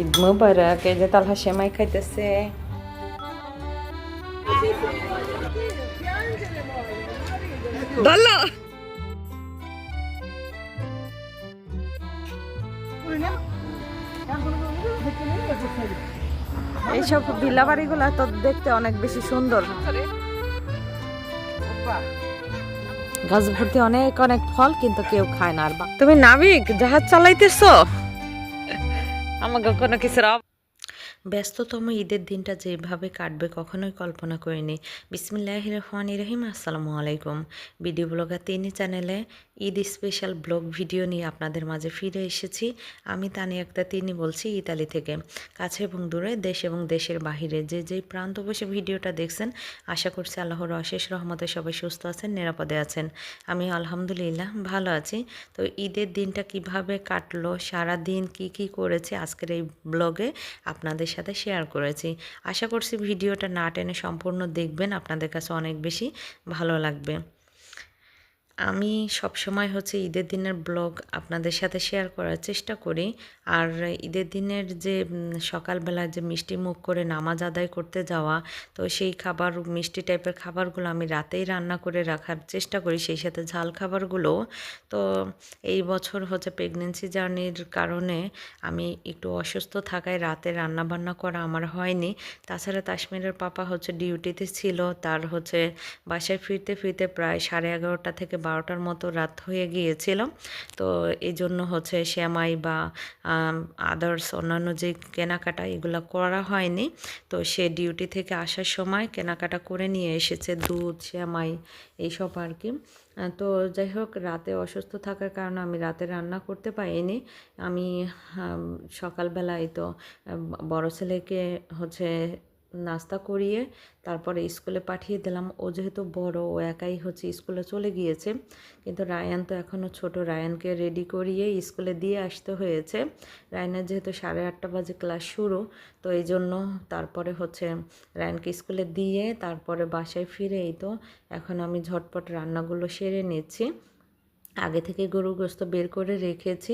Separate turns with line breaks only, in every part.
ঈদ মুবারক এই যে তালহা সেমাই খাইতেছে দল্লা এইসব ভিলা বাড়িগুলা তো দেখতে অনেক বেশি সুন্দর। গাছ ভর্তি অনেক অনেক ফল কিন্তু কেউ খায় না আর তুমি নাবিক জাহাজ চালাইতেছ? আমাকে কোনো কিছুর ব্যস্ততম ঈদের দিনটা যেভাবে কাটবে কখনোই কল্পনা করিনি। বিসমিল্লাহ রহমান রহিম, আসসালামু আলাইকুম। ভিডিও ব্লগার তিনি চ্যানেলে ঈদ স্পেশাল ব্লগ ভিডিও নিয়ে আপনাদের মাঝে ফিরে এসেছি। আমি তানি একটা তিনি বলছি ইতালি থেকে। কাছে এবং দূরে, দেশ এবং দেশের বাহিরে যে যেই প্রান্ত বসে ভিডিওটা দেখছেন, আশা করছি আল্লাহর অশেষ রহমতে সবাই সুস্থ আছেন, নিরাপদে আছেন। আমি আলহামদুলিল্লাহ ভালো আছি। তো ঈদের দিনটা কীভাবে কাটলো সারা দিন কি কি করেছে, আজকের এই ব্লগে আপনাদের সাথে শেয়ার করেছি। আশা করছি ভিডিওটা না টেনে সম্পূর্ণ দেখবেন, আপনাদের কাছে অনেক বেশি ভালো লাগবে। আমি সবসময় হচ্ছে ঈদের দিনের ব্লগ আপনাদের সাথে শেয়ার করার চেষ্টা করি। আর ঈদের দিনের যে সকালবেলা যে মিষ্টি মুখ করে নামাজ আদায় করতে যাওয়া, তো সেই খাবার, মিষ্টি টাইপের খাবারগুলো আমি রাতেই রান্না করে রাখার চেষ্টা করি, সেই সাথে ঝাল খাবারগুলো। তো এই বছর হচ্ছে প্রেগনেন্সি জার্নির কারণে আমি একটু অসুস্থ থাকায় রাতে রান্না বান্না করা আমার হয়নি। তাছাড়া তাসমিরের পাপা হচ্ছে ডিউটিতে ছিল, তার হচ্ছে বাসায় ফিরতে ফিরতে প্রায় সাড়ে এগারোটা থেকে বারোটার মতো রাত হয়ে গিয়েছিল। তো এই জন্য হচ্ছে শ্যামাই বা আদার্স অন্যান্য যে কেনাকাটা এগুলো করা হয়নি। তো সে ডিউটি থেকে আসার সময় কেনাকাটা করে নিয়ে এসেছে দুধ, শ্যামাই এইসব আর কি তো যাই হোক, রাতে অসুস্থ থাকার কারণে আমি রাতে রান্না করতে পারিনি। আমি সকালবেলায় তো বড় ছেলেকে হচ্ছে নাস্তা করিয়ে তারপরে স্কুলে পাঠিয়ে দিলাম। ও যেহেতু বড়, ও একাই হচ্ছে স্কুলে চলে গিয়েছে। কিন্তু রায়ান তো এখনও ছোট। রায়ানকে রেডি করিয়ে স্কুলে দিয়ে আসতে হয়েছে। রায়ানের যেহেতু সাড়ে আটটা বাজে ক্লাস শুরু, তো এই জন্য তারপরে হচ্ছে রায়ানকে স্কুলে দিয়ে তারপরে বাসায় ফিরে এই তো এখন আমি ঝটপট রান্নাগুলো সেরে নিচ্ছি। আগে থেকে গরুগ্রস্ত বের করে রেখেছি।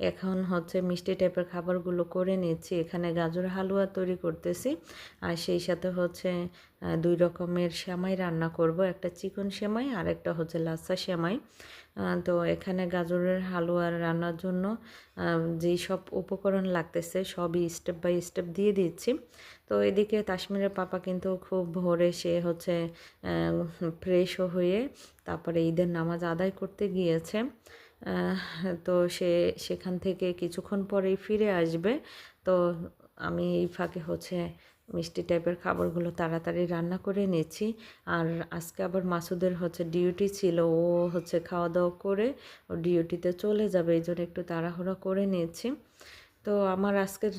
এখন হচ্ছে মিষ্টি টাইপের খাবারগুলো করে নিচ্ছি। এখানে গাজর হালুয়া তৈরি করতেছি। আর সেই সাথে হচ্ছে দুই রকমের সেমাই রান্না করব। একটা চিকন সেমাই আর একটা হচ্ছে লাচ্ছা সেমাই। তো এখানে গাজরের হালুয়া রান্নার জন্য যেই সব উপকরণ লাগতেছে সবই স্টেপ বাই স্টেপ দিয়ে দিচ্ছি। তো এদিকে তাসমিরের পাপা কিন্তু খুব ভোরে সে হচ্ছে ফ্রেশও হয়ে তারপরে ঈদের নামাজ আদায় করতে গিয়েছে। তো সে সেখান থেকে কিছুক্ষণ পরেই ফিরে আসবে। তো আমি এই ফাঁকে হচ্ছে মিষ্টি টাইপের খাবারগুলো তাড়াতাড়ি রান্না করে নিয়েছি। আর আজকে আবার মাসুদের হচ্ছে ডিউটি ছিল, ও হচ্ছে খাওয়া দাওয়া করে ও ডিউটিতে চলে যাবে, এই জন্য একটু তাড়াহুড়া করে নিচ্ছি তো আমার আজকের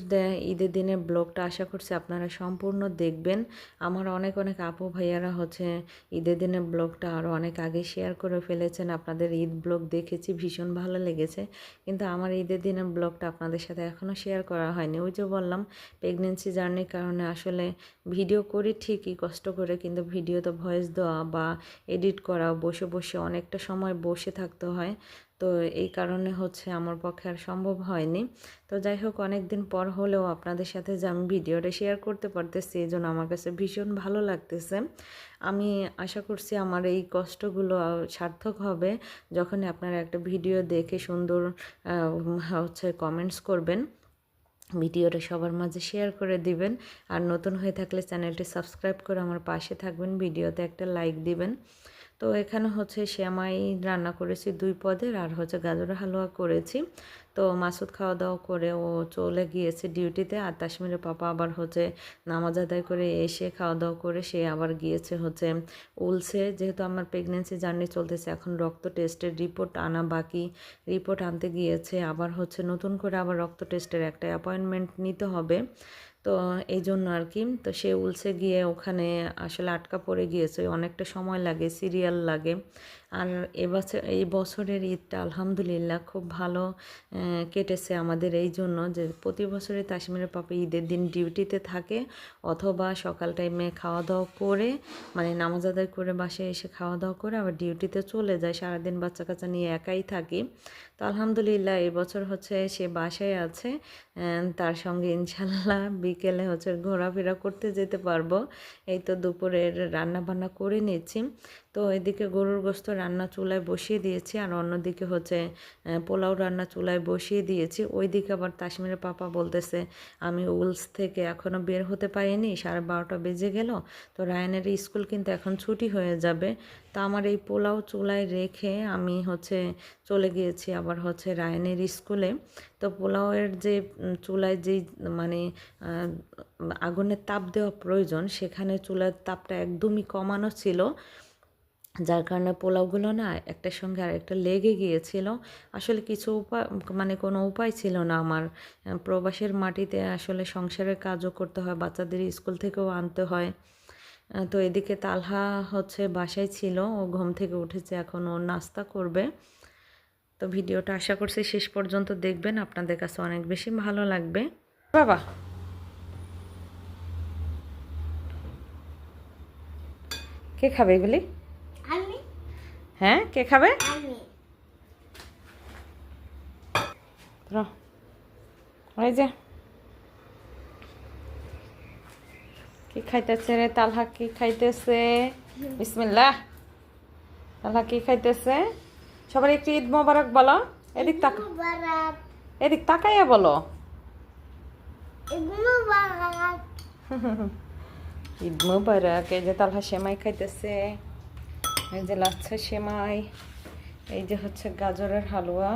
ঈদের দিনের ব্লগটা আশা করছি আপনারা সম্পূর্ণ দেখবেন। আমার অনেক অনেক আপু ভাইয়ারা হচ্ছে ঈদের দিনের ব্লগটা আরও অনেক আগে শেয়ার করে ফেলেছেন। আপনাদের ঈদ ব্লগ দেখেছি, ভীষণ ভালো লেগেছে। কিন্তু আমার ঈদের দিনের ব্লগটা আপনাদের সাথে এখনও শেয়ার করা হয়নি। ওই যে বললাম প্রেগনেন্সি জার্নির কারণে আসলে ভিডিও করি ঠিকই, কষ্ট করে, কিন্তু ভিডিওতে ভয়েস দেওয়া বা এডিট করা, বসে বসে অনেকটা সময় বসে থাকতে হয়। তো এই কারণে হচ্ছে আমার পক্ষে আর সম্ভব হয়নি। তো যাই হোক অনেক দিন পর হলেও আপনাদের সাথে যে আমি ভিডিওটা শেয়ার করতে পারতেছি, এই জন্য আমার কাছে ভীষণ ভালো লাগতেছে। আমি আশা করছি আমার এই কষ্টগুলো সার্থক হবে। যখন আপনারা একটা ভিডিও দেখে সুন্দর হচ্ছে কমেন্টস করবেন, ভিডিওটা সবার মাঝে শেয়ার করে দিবেন। আর নতুন হয়ে থাকলে চ্যানেলটি সাবস্ক্রাইব করে আমার পাশে থাকবেন, ভিডিওতে একটা লাইক দিবেন। তো এখানে হচ্ছে শ্যামাই রান্না করেছি দুই পদের, আর হচ্ছে গাজরের হালুয়া করেছি। তো মাসুদ খাওয়া দাওয়া করে ও চলে গিয়েছে ডিউটিতে, আর তাসমিরের পাপা আবার হচ্ছে নামাজ আদায় করে এসে খাওয়া দাওয়া করে সে আবার গিয়েছে হচ্ছে উলসে। যেহেতু আমার প্রেগনেন্সি জার্নি চলতেছে, এখন রক্ত টেস্টের রিপোর্ট আনা বাকি। রিপোর্ট আনতে গিয়েছে, আবার হচ্ছে নতুন করে আবার রক্ত টেস্টের একটা অ্যাপয়েন্টমেন্ট নিতে হবে। তো এই জন্য আর কি তো সে উলসে গিয়ে ওখানে আসলে আটকা পড়ে গিয়েছে। অনেকটা সময় লাগে সিরিয়াল লাগে। আর এবছর, এই বছরের ঈদটা আলহামদুলিল্লাহ খুব ভালো কেটেছে আমাদের এই জন্য যে প্রতি বছরে তাসমিরের পাপা ঈদের দিন ডিউটিতে থাকে অথবা সকাল টাইমে খাওয়া দাওয়া করে মানে নামাজ আদায় করে বাসায় এসে খাওয়া দাওয়া করে আবার ডিউটিতে চলে যায়। সারাদিন বাচ্চা কাচ্চা নিয়ে একাই থাকি। তো আলহামদুলিল্লাহ এই বছর হচ্ছে সে বাসায় আছে তার সঙ্গে ইনশাল্লাহ বিকেলে হচ্ছে ঘোরাফেরা করতে যেতে পারব। এই তো দুপুরের রান্না বান্না করে নিয়েছি তো এদিকে গরুর গোস্ত রান্না চুলায় বসিয়ে দিয়েছি আর অন্যদিকে হচ্ছে পোলাও রান্না চুলায় বসিয়ে দিয়েছি। ওইদিকে আবার তাসমিরের পাপা বলতেছে, আমি উলস থেকে এখনও বের হতে পারিনি, সাড়ে বারোটা বেজে গেল। তো রায়ানের স্কুল কিন্তু এখন ছুটি হয়ে যাবে। তো আমার এই পোলাও চুলায় রেখে আমি হচ্ছে চলে গিয়েছি আবার হচ্ছে রায়নের স্কুলে। তো পোলাওয়ের যে চুলায় যেই মানে আগুনের তাপ দেওয়া প্রয়োজন, সেখানে চুলার তাপটা একদমই কমানো ছিল। যার কারণে পোলাওগুলো না একটার সঙ্গে আরেকটা লেগে গিয়েছিল। আসলে কিছু উপায় মানে কোনো উপায় ছিল না আমার। প্রবাসের মাটিতে আসলে সংসারের কাজও করতে হয়, বাচ্চাদের স্কুল থেকেও আনতে হয়। তো এদিকে তালহা হচ্ছে বাসায় ছিল, ও ঘুম থেকে উঠেছে, এখন ও নাস্তা করবে। তো ভিডিওটা আশা করছি শেষ পর্যন্ত দেখবেন, আপনাদের কাছে অনেক বেশি ভালো লাগবে। বাবা! কে খাবে এগুলি? হ্যাঁ কে খাবে? ওই যে। কি খাইতেছে রে? তালহা কি খাইতেছে? বিসমিল্লাহ। তালহা কি খাইতেছে? সবার একটু ঈদ মোবারক বলো। এদিক তাক এদিক তাকাইয়া বলো।
ঈদ মোবারক
এই যে তালহা সেমাই খাইতেছে। এই যে লাচ্ছা সেমাই এই যে হচ্ছে গাজরের হালুয়া।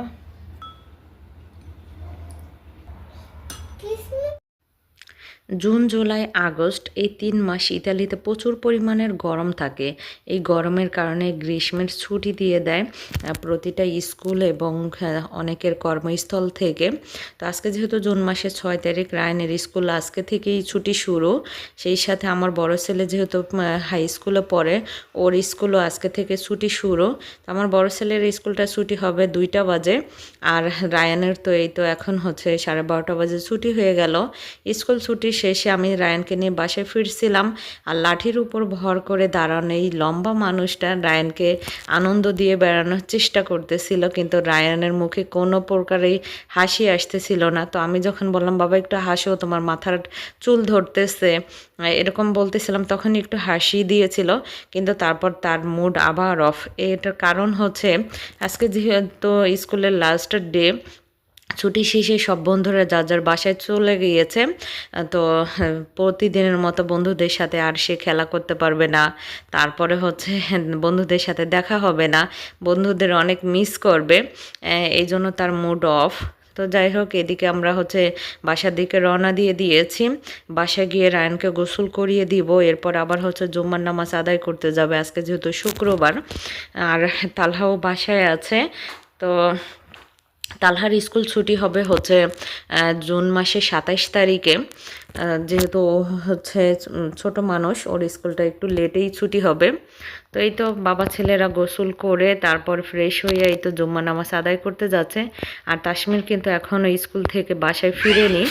জুন, জুলাই, আগস্ট এই তিন মাস ইতালিতে প্রচুর পরিমাণের গরম থাকে। এই গরমের কারণে গ্রীষ্মের ছুটি দিয়ে দেয় প্রতিটা স্কুল এবং অনেকের কর্মস্থল থেকে। তো আজকে যেহেতু জুন মাসের ছয় তারিখ, রায়নের স্কুল আজকে থেকেই ছুটি শুরু। সেই সাথে আমার বড় ছেলে যেহেতু হাই স্কুলে পড়ে, ওর স্কুলও আজকে থেকে ছুটি শুরু। তো আমার বড় ছেলের স্কুলটা ছুটি হবে দুইটা বাজে। আর রায়ানের তো এই তো এখন হচ্ছে সাড়ে বারোটা বাজে, ছুটি হয়ে গেল। স্কুল ছুটি শেষে আমি রায়ানকে নিয়ে বাসায় ফিরছিলাম আর লাঠির উপর ভর করে দাঁড়ানো এই লম্বা মানুষটা রায়ানকে আনন্দ দিয়ে বেড়ানোর চেষ্টা করতেছিল, কিন্তু রায়ানের মুখে কোনো প্রকারেই হাসি আসতেছিল না। তো আমি যখন বললাম, বাবা, একটু হাসো, তোমার মাথার চুল ধরতেছে। এরকম বলতেছিলাম তখন একটু হাসি দিয়েছিল, কিন্তু তারপর তার মুড আবার অফ এটার কারণ হচ্ছে, আজকে যেহেতু স্কুলের লাস্ট ডে ছুটি শেষে সব বন্ধুরা যার যার বাসায় চলে গিয়েছে, তো প্রতিদিনের মতো বন্ধুদের সাথে আর সে খেলা করতে পারবে না। তারপরে হচ্ছে বন্ধুদের সাথে দেখা হবে না, বন্ধুদের অনেক মিস করবে এই জন্য তার মুড অফ তো যাই হোক, এদিকে আমরা হচ্ছে বাসার দিকে রওনা দিয়ে দিয়েছি। বাসায় গিয়ে রায়নকে গোসল করিয়ে দিব, এরপর আবার হচ্ছে জুম্মার নামাজ আদায় করতে যাবে। আজকে যেহেতু শুক্রবার, আর তালহাও বাসায় আছে, তো তালহার স্কুল ছুটি হবে হচ্ছে জুন মাসের সাতাইশ তারিখে। যেহেতু ও হচ্ছে ছোট মানুষ ওর স্কুলটা একটু লেটেই ছুটি হবে। তো এই তো বাবা ছেলেরা গোসল করে তারপর ফ্রেশ হয়ে এই তো জুম্মা নামাজ আদায় করতে যাচ্ছে। আর তাসমির কিন্তু এখনও স্কুল থেকে বাসায় ফিরেনি।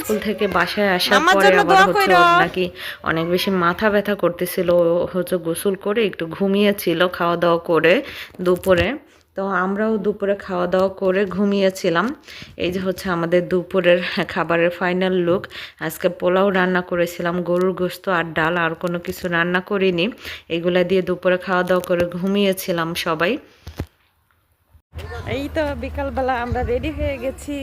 স্কুল থেকে বাসায় আসার পরে আবার হচ্ছে ওর নাকি অনেক বেশি মাথা ব্যথা করতেছিল। ও হচ্ছে গোসল করে একটু ঘুমিয়েছিল খাওয়া দাওয়া করে দুপুরে। তো আমরাও দুপুরে খাওয়া দাওয়া করে ঘুমিয়েছিলাম। এই যে হচ্ছে আমাদের দুপুরের খাবারের ফাইনাল লুক আজকে পোলাও রান্না করেছিলাম গরুর গোস্ত আর ডাল আর কোনো কিছু রান্না করিনি। এগুলা দিয়ে দুপুরে খাওয়া দাওয়া করে ঘুমিয়েছিলাম সবাই।
এই তো বিকালবেলা আমরা রেডি হয়ে গেছি।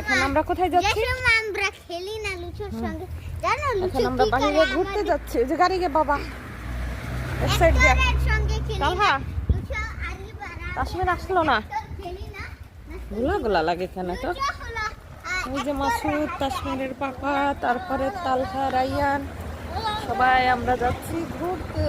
এখন আমরা কোথায় যাচ্ছি?
আমরা খেলি না লুচুর সঙ্গে। জানো লুচু
আমরা বাইরে ঘুরতে যাচ্ছি। যে গাড়ি গে বাবা। এক সাইড দিয়ে
একজনের
তাসমিন আসলো না। গুলা গুলা লাগে কেন তো। এই যে মাসুদ তাসমিনের পাপা তারপরে তালহা রাইয়ান। সবাই আমরা যাচ্ছি ঘুরতে।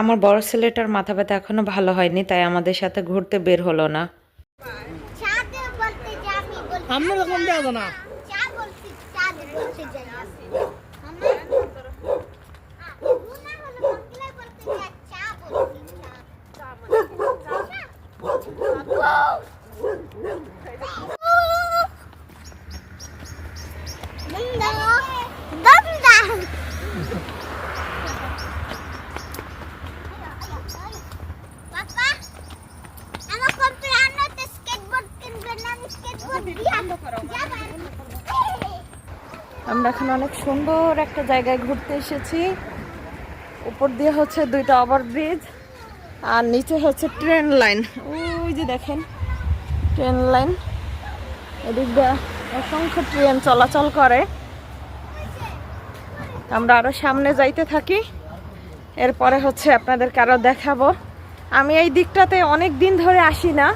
আমার বড় ছেলেটার মাথা ব্যথা এখনও ভালো হয়নি তাই আমাদের সাথে ঘুরতে বের হলো না।
আমরা রকম দেওয়া না
চা বলতে চাঁদ বলতে যাই আমরা গুনা হলো বাংলা বলতে যা চা বলতে Banda. Papa, আমার কম্পিউটারতে স্কেটবোর্ড কিনবে না আমি স্কেটবোর্ড দিয়া যাবেন
আমরা এখন অনেক সুন্দর একটা জায়গায় ঘুরতে এসেছি। উপর দিয়ে হচ্ছে দুইটা ওভার ব্রিজ আর নিচে হচ্ছে ট্রেন লাইন। ওই যে দেখেন, ট্রেন লাইন। এদিক দিয়ে অসংখ্য ট্রেন চলাচল করে। আমরা আরও সামনে যাইতে থাকি। এরপরে হচ্ছে আপনাদেরকে আরও দেখাবো। আমি এই দিকটাতে অনেক দিন ধরে আসি না।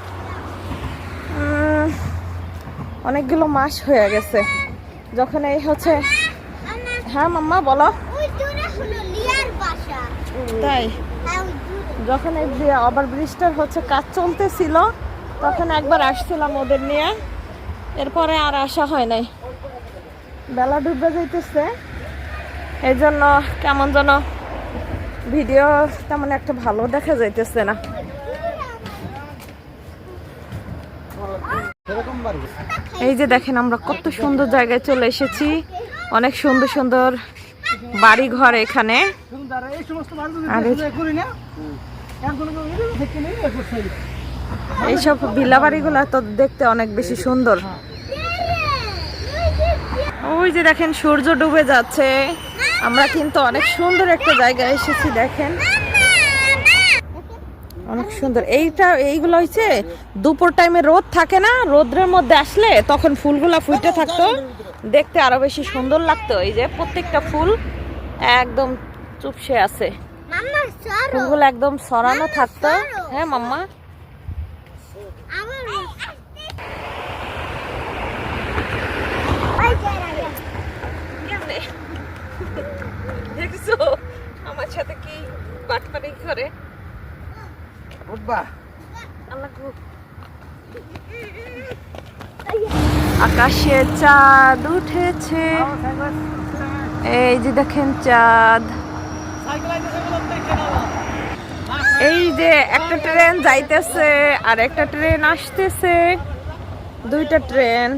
অনেকগুলো মাস হয়ে গেছে। যখন এই হচ্ছে হ্যাঁ মাম্মা, বলো। তাই? যখন এই ওভার ব্রিজটার হচ্ছে কাজ চলতেছিল, তখন একবার আসছিলাম ওদের নিয়ে। এরপরে আর আসা হয় নাই। বেলা ডুবে যাইতেছে। এই জন্য কেমন যেন ভিডিও তেমন একটা ভালো দেখা যাইতেছে না
সেরকম বাড়ি
এই যে দেখেন আমরা কত সুন্দর জায়গায় চলে এসেছি। অনেক সুন্দর সুন্দর বাড়ি ঘর এখানে এইসব ভিলা বাড়িগুলো তো দেখতে অনেক বেশি সুন্দর। ওই যে দেখেন সূর্য ডুবে যাচ্ছে। আমরা কিন্তু অনেক সুন্দর একটা জায়গায় এসেছি দেখেন। অনেক সুন্দর। এইটা এইগুলো হচ্ছে দুপুর টাইমে রোদ থাকে না রোদ্রের মধ্যে আসলে তখন ফুলগুলা ফুটে থাকতো। দেখতে আরও বেশি সুন্দর লাগতো। এই যে প্রত্যেকটা ফুল একদম চুপসে আছে। ফুলগুলো একদম সরানো থাকতো। হ্যাঁ মাম্মা? দেখছ? আমার সাথে কি বাটপারি করে?
উঠবা।
আকাশে চাঁদ উঠেছে। এই যে দেখেন চাঁদ। এই যে একটা ট্রেন যাইতেছে আর একটা ট্রেন আসতেছে। দুইটা ট্রেন।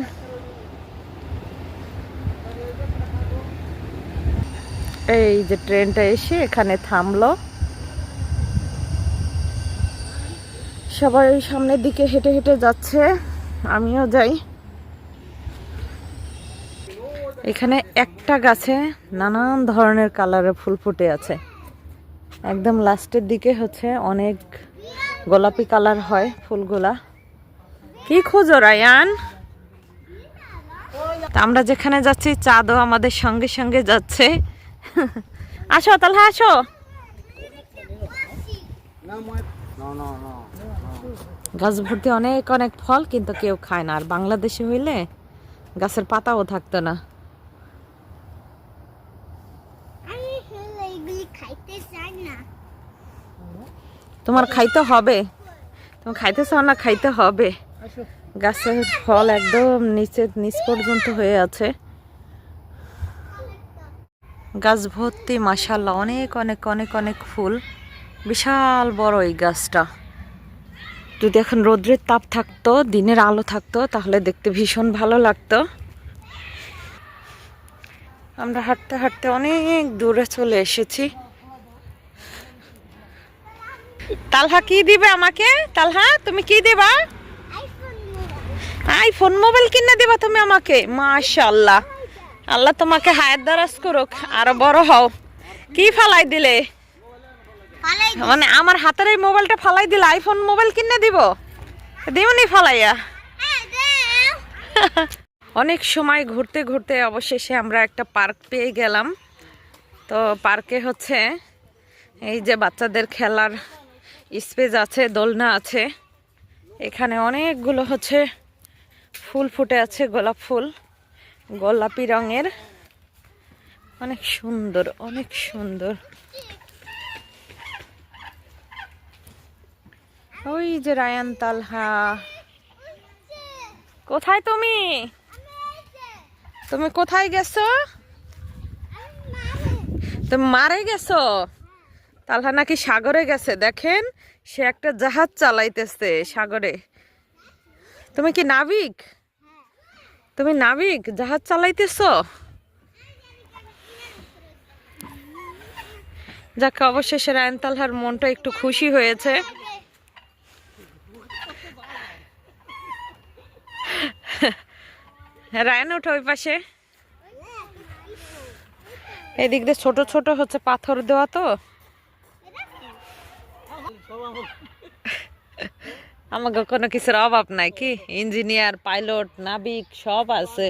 এই যে ট্রেনটা এসে এখানে থামলো। সবাই সামনের দিকে হেঁটে হেঁটে যাচ্ছে আমিও যাই। এখানে একটা গাছে নানান ধরনের কালারের ফুল ফুটে আছে। একদম লাস্টের দিকে হচ্ছে অনেক গোলাপি কালার হয় ফুলগুলা। কি খোঁজো রায়ান? তা আমরা যেখানে যাচ্ছি চাঁদও আমাদের সঙ্গে সঙ্গে যাচ্ছে। আসো তাহলে আসো।
না না না।
গাছ ভর্তি অনেক অনেক ফল কিন্তু কেউ খায় না। আর বাংলাদেশে হইলে গাছের পাতাও থাকতো না। তোমার খাইতে হবে। তোমার খাইতে চাও না খাইতে হবে। গাছের ফল একদম নিচে নিচ পর্যন্ত হয়ে আছে। গাছ ভর্তি মাসাল্লাহ অনেক অনেক অনেক অনেক ফুল। বিশাল বড় এই গাছটা। যদি এখন রোদ্রের তাপ থাকতো, দিনের আলো থাকতো, তাহলে দেখতে ভীষণ ভালো লাগতো। আমরা হাঁটতে হাঁটতে অনেক দূরে চলে এসেছি। তালহা কি দিবে আমাকে? তালহা, তুমি কি দিবা?
আইফোন
মোবাইল কিনে দিবা তুমি আমাকে? মাশাল্লাহ আল্লাহ তোমাকে হায়াত দারাজ করুক, আরও বড় হও। কি ফালাই দিলে? মানে আমার হাতের এই মোবাইলটা ফালাই দিলে আইফোন মোবাইল কিনে দিব? দিওনি ফালাইয়া।
হ্যাঁ
অনেক সময় ঘুরতে ঘুরতে অবশেষে আমরা একটা পার্ক পেয়ে গেলাম। তো পার্কে হচ্ছে এই যে বাচ্চাদের খেলার স্পেস আছে দোলনা আছে। এখানে অনেকগুলো হচ্ছে ফুল ফুটে আছে গোলাপ ফুল গোলাপি রঙের। অনেক সুন্দর অনেক সুন্দর। ওই যে রায়ান তালহা। কোথায় তুমি? তুমি কোথায় গেছো? তুমি মারে গেছো? তালহা নাকি সাগরে গেছে, দেখেন, সে একটা জাহাজ চালাইতেছে সাগরে। তুমি কি নাবিক? তুমি নাবিক, জাহাজ চালাইতেছো? যাকে, অবশেষে রায়ন তালহার মনটা একটু খুশি হয়েছে। রায়ন, ওঠো ওই পাশে। এদিক দিয়ে ছোট ছোট হচ্ছে পাথর দেওয়া তো। আমাকে কোনো কিছুর অভাব নাই কি? ইঞ্জিনিয়ার, পাইলট, নাবিক, সব আছে।